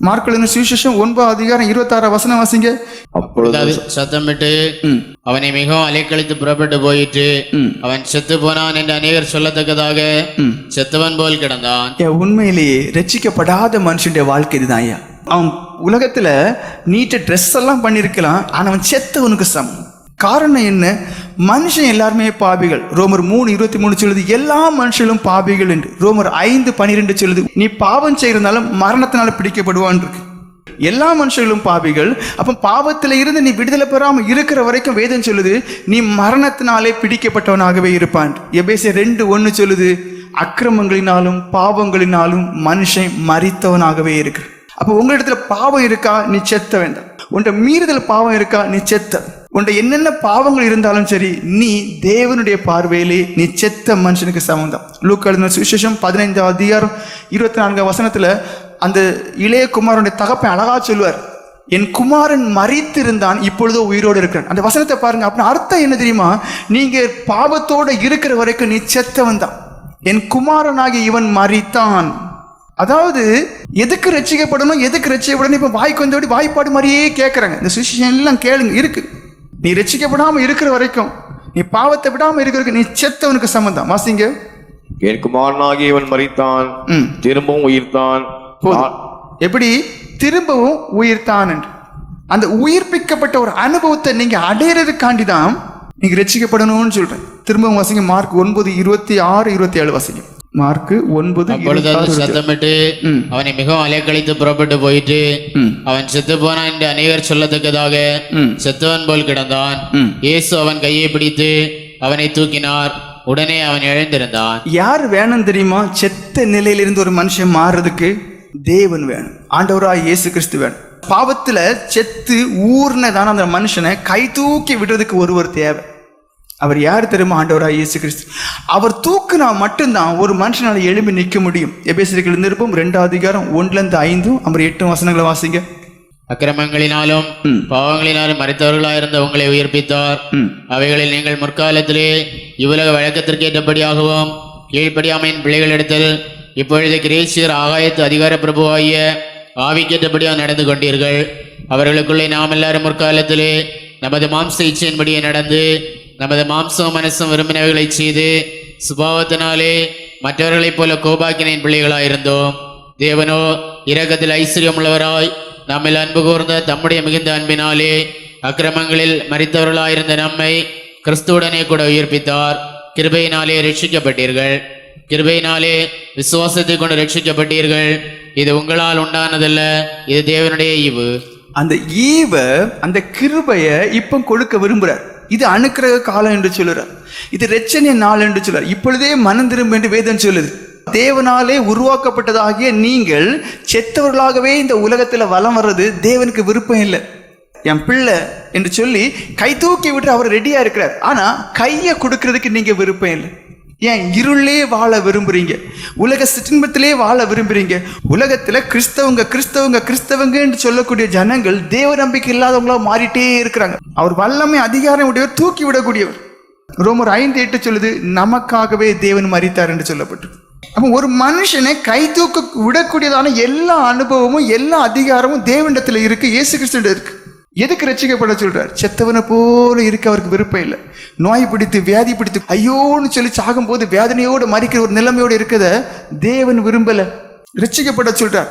மார்க்கெழுதின சுவிசேஷம் ஒன்பது அதிகாரம் இருபத்தாறு வசனம் வாசிங்க அப்பொழுது சத்தமிட்டு. அவனை மிகவும் அலைக்கழித்து புறப்பட்டு போயிற்று ம். அவன் செத்து போனான் என்று அநேகர் சொல்லத்தக்கதாக. செத்தவன் போல் கிடந்தான் உண்மையிலேயே ரட்சிக்கப்படாத மனுஷனுடைய வாழ்க்கை இதுதான் ஐயா அவன் உலகத்துல நீட்ட ட்ரெஸ் எல்லாம் பண்ணியிருக்கலாம் ஆனா அவன் செத்தவனுக்கு சமம் காரணம் என்ன? மனுஷன் எல்லாருமே பாபிகள். ரோமர் மூணு இருபத்தி மூணு சொல்லுது எல்லா மனுஷர்களும் பாபிகள் என்று. ரோமர் ஐந்து பனிரெண்டு சொல்லுது நீ பாவம் செய்யறதுனால மரணத்தினால பிடிக்கப்படுவான் இருக்கு. எல்லா மனுஷர்களும் பாவிகள் அப்ப பாவத்தில் இருந்து நீ விடுதலை பெறாமல் இருக்கிற வரைக்கும் வேதம் சொல்லுது நீ மரணத்தினாலே பிடிக்கப்பட்டவனாகவே இருப்பான். எபேசிய ரெண்டு ஒன்று சொல்லுது அக்கிரமங்களினாலும் பாவங்களினாலும் மனுஷன் மறித்தவனாகவே இருக்கு. அப்போ உங்களிடத்துல பாவம் இருக்கா? நீ செத்த வேண்டாம். உன்ட மீறுதல் பாவம் இருக்கா? நீ செத்த. உன்ட என்னென்ன பாவங்கள் இருந்தாலும் சரி நீ தேவனுடைய பார்வையிலே நீ செத்த மனுஷனுக்கு சமந்தான் லூக் எழுதின சுவிசேஷம் பதினைஞ்சாம் அதிகாரம் இருபத்தி நான்காம் வசனத்தில் அந்த இளைய குமாரனுடைய தகப்பன் அழகா சொல்லுவார் என் குமாரன் மறித்திருந்தான் இப்பொழுதோ உயிரோடு இருக்கிறான். அந்த வசனத்தை பாருங்க அப்படின்னு அர்த்தம் என்ன தெரியுமா? நீங்க பாவத்தோட இருக்கிற வரைக்கும் நீ செத்தவன் தான். என் குமாரனாகி இவன் மறித்தான் அதாவது எதுக்கு ரசிக்கப்படணும் எதுக்கு ரசிக்கப்படணும் இப்போ வாய்க்கு வந்தபடி வாய்ப்பாடு மாதிரியே கேட்குறாங்க இந்த சுச்சுவேஷன் எல்லாம் கேளுங்க இருக்குது நீ ரட்சிக்கப்படாம இருக்கிற வரைக்கும் நீ பாவத்தை விடாம இருக்கிற நீ செத்தவனுக்கு சம்மந்தம். வாசிங்க. என் குமாரனாகி இவன் மறித்தான் திரும்பவும் உயிர்த்தான். எப்படி? திரும்பவும் உயிர்த்தான் என்று. அந்த உயிர்ப்பிக்கப்பட்ட ஒரு அனுபவத்தை நீங்க அடையிறதுக்காண்டி தான் நீங்க ரட்சிக்கப்படணும்னு சொல்றேன். திரும்பவும் வாசிங்க மார்க் ஒன்பது இருபத்தி ஆறு இருபத்தி ஏழு வாசிங்க. மார்க் ஒன்பது அப்பொழுது அது. சத்தமிட்டு. அவனை மிகவும் அலைக்கழித்து புறப்பட்டு போயிட்டு. அவன் செத்து போனான் என்று அநேகர் சொல்லத்தக்கதாக. செத்தவன் போல் கிடந்தான். இயேசு அவன் கையை பிடித்து அவனை தூக்கினார் உடனே அவன் எழுந்திருந்தான் யார் வேணும் தெரியுமா செத்த நிலையிலிருந்து ஒரு மனுஷன் மாறுறதுக்கு தேவன் வேணும் ஆண்டவராய் இயேசு கிறிஸ்து வேணும் பாவத்துல செத்து ஊர்னதான அந்த மனுஷனை கை தூக்கி விடுறதுக்கு ஒருவர் தேவை அவர் யார் தெரியுமா ஆண்டவராய் இயேசு கிறிஸ்து அவர் தூக்குனா மட்டும்தான் ஒரு மனுஷனால எழும்பி நிற்க முடியும். எபேசியர்கள் நிருப்பம் ரெண்டாவது அதிகாரம் ஒன்றுல இருந்து ஐந்தும் அவர் எட்டும் வசனங்களை வாசிங்க. அக்கிரமங்களினாலும். பாவங்களினாலும் மறைத்தவர்களாயிருந்த உங்களை உயிர்ப்பித்தார். அவைகளில் நீங்கள் முற்காலத்திலே இவ்வுலக வழக்கத்திற்கேற்றபடியாகவும் கீழ்ப்படியாமையின் பிள்ளைகளிடத்தில் இப்பொழுது கிரேசியர் ஆகாயத்து அதிகார பிரபுவாகிய ஆவிக்கேற்றபடியாக நடந்து கொண்டீர்கள். அவர்களுக்குள்ளே நாம் எல்லாரும் முற்காலத்திலே நமது மாம்ச இச்சையின்படியே நடந்து நமது மாம்சம் மனசும் விரும்பினவைகளை செய்து சுபாவத்தினாலே மற்றவர்களைப் போல கோபாக்கினின் பிள்ளைகளாயிருந்தோம். தேவனோ இரக்கத்தில் ஐஸ்வர்யம் உள்ளவராய் நம்மில் அன்பு கூர்ந்த தம்முடைய மிகுந்த அன்பினாலே அக்கிரமங்களில் மறித்தவர்களாயிருந்த நம்மை கிறிஸ்துவுடனே கூட உயிர்ப்பித்தார். கிருபையினாலே ரட்சிக்கப்பட்டீர்கள். கிருபையினாலே விசுவாசத்தை கொண்டு ரட்சிக்கப்பட்டீர்கள். இது உங்களால் உண்டானதல்ல இது தேவனுடைய ஈவு. அந்த ஈவ அந்த கிருபைய இப்ப கொடுக்க விரும்புறார் இது அணுக்கிரக காலம் என்று சொல்லுறார் இது ரெச்சனை நாள் என்று சொல்லுறார் இப்பொழுதே மனம் திரும்ப என்று வேதம் சொல்லுது. தேவனாலே உருவாக்கப்பட்டதாகிய நீங்கள் செத்தவர்களாகவே இந்த உலகத்தில் வலம் வர்றது தேவனுக்கு விருப்பம் இல்லை. என் பிள்ளை என்று சொல்லி கை தூக்கி விட்டு அவர் ரெடியாக இருக்கிறார். ஆனால் கையை கொடுக்கறதுக்கு நீங்கள் விருப்பம் இல்லை. ஏன் இருளே வாழ விரும்புறீங்க? உலக சிற்றின்பத்திலே வாழ விரும்புறீங்க? உலகத்தில் கிறிஸ்தவங்க கிறிஸ்தவங்க கிறிஸ்தவங்க என்று சொல்லக்கூடிய ஜனங்கள் தேவ நம்பிக்கை இல்லாதவங்களா மாறிட்டே இருக்கிறாங்க. அவர் வல்லமை அதிகாரம் உடையவர் தூக்கி விடக்கூடியவர். ரோமர் ஐந்து எட்டு சொல்லுது நமக்காகவே தேவன் மறித்தார் என்று சொல்லப்பட்டு அப்போ ஒரு மனுஷனை கை தூக்க விடக்கூடியதான எல்லா அனுபவமும் எல்லா அதிகாரமும் தேவனிடத்தில் இருக்கு இயேசு கிறிஸ்தன் இருக்கு. எதுக்கு ரட்சிக்கப்பட சொல்றார்? செத்தவனை போல இருக்க அவருக்கு விருப்பம் இல்லை. நோய் பிடித்து வியாதி பிடித்து ஐயோன்னு சொல்லி சாகும்போது வேதனையோடு மறிக்கிற ஒரு நிலைமையோடு இருக்கத தேவன் விரும்பல. ரட்சிக்கப்பட சொல்றார்.